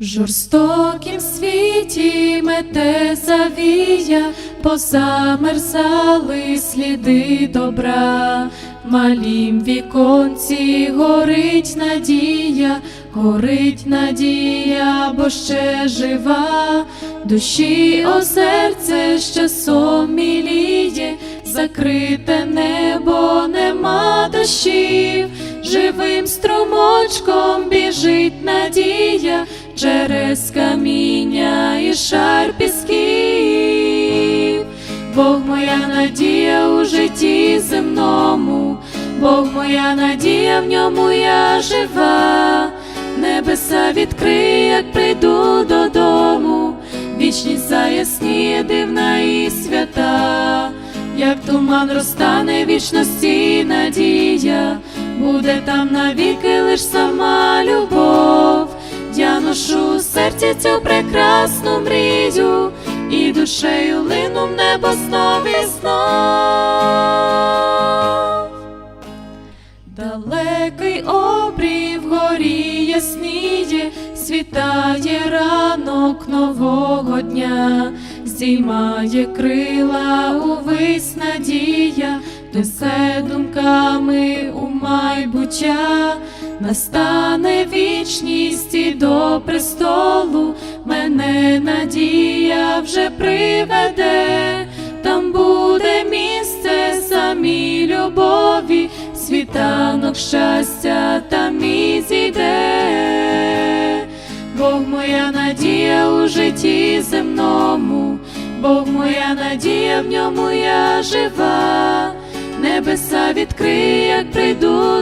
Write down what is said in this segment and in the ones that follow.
В жорстокім світі мете завія, позамерзали сліди добра, малім віконці горить надія, горить надія, бо ще жива, душі о серце сон міліє, закрите небо, нема дощів, живим струмочком біжить надія через каміння і шар пісків. Бог моя надія у житті земному, Бог моя надія, в ньому я жива, небеса відкриє, як прийду додому, вічність заясніє, дивна і свята, як туман розтане вічності надія, буде там навіки лиш сама любов. Серці цю прекрасну мрію, і душею лину в небо знов і знов. Далекий обрій вгорі ясніє, світає ранок нового дня, здіймає крила увись надія, несе думками у майбуття, настане вічність і до престолу, мене надія вже приведе, там буде місце самій любові, світанок щастя там і зійде. Бог моя надія у житті земному, Бог моя надія, в ньому я жива, небеса відкриє, як прийду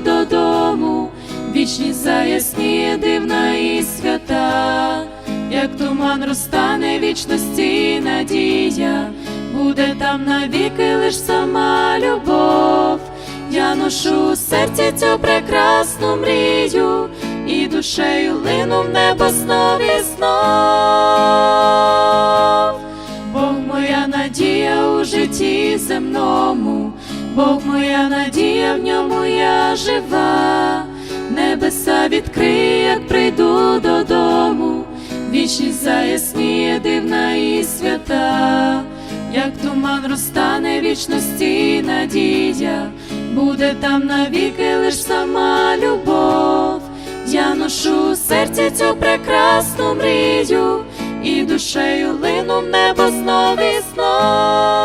свята, як туман розтане вічності надія, буде там навіки лиш сама любов. Я ношу в серці цю прекрасну мрію, і душею лину в небо знов і знов. Бог моя надія у житті земному, Бог моя надія, в ньому я жива, небеса відкриє, прийду додому, вічність заясніє, дивна і свята, як туман розтане вічності надія, буде там навіки лиш сама любов. Я ношу в серці цю прекрасну мрію, і душею лину в небо знов і знов.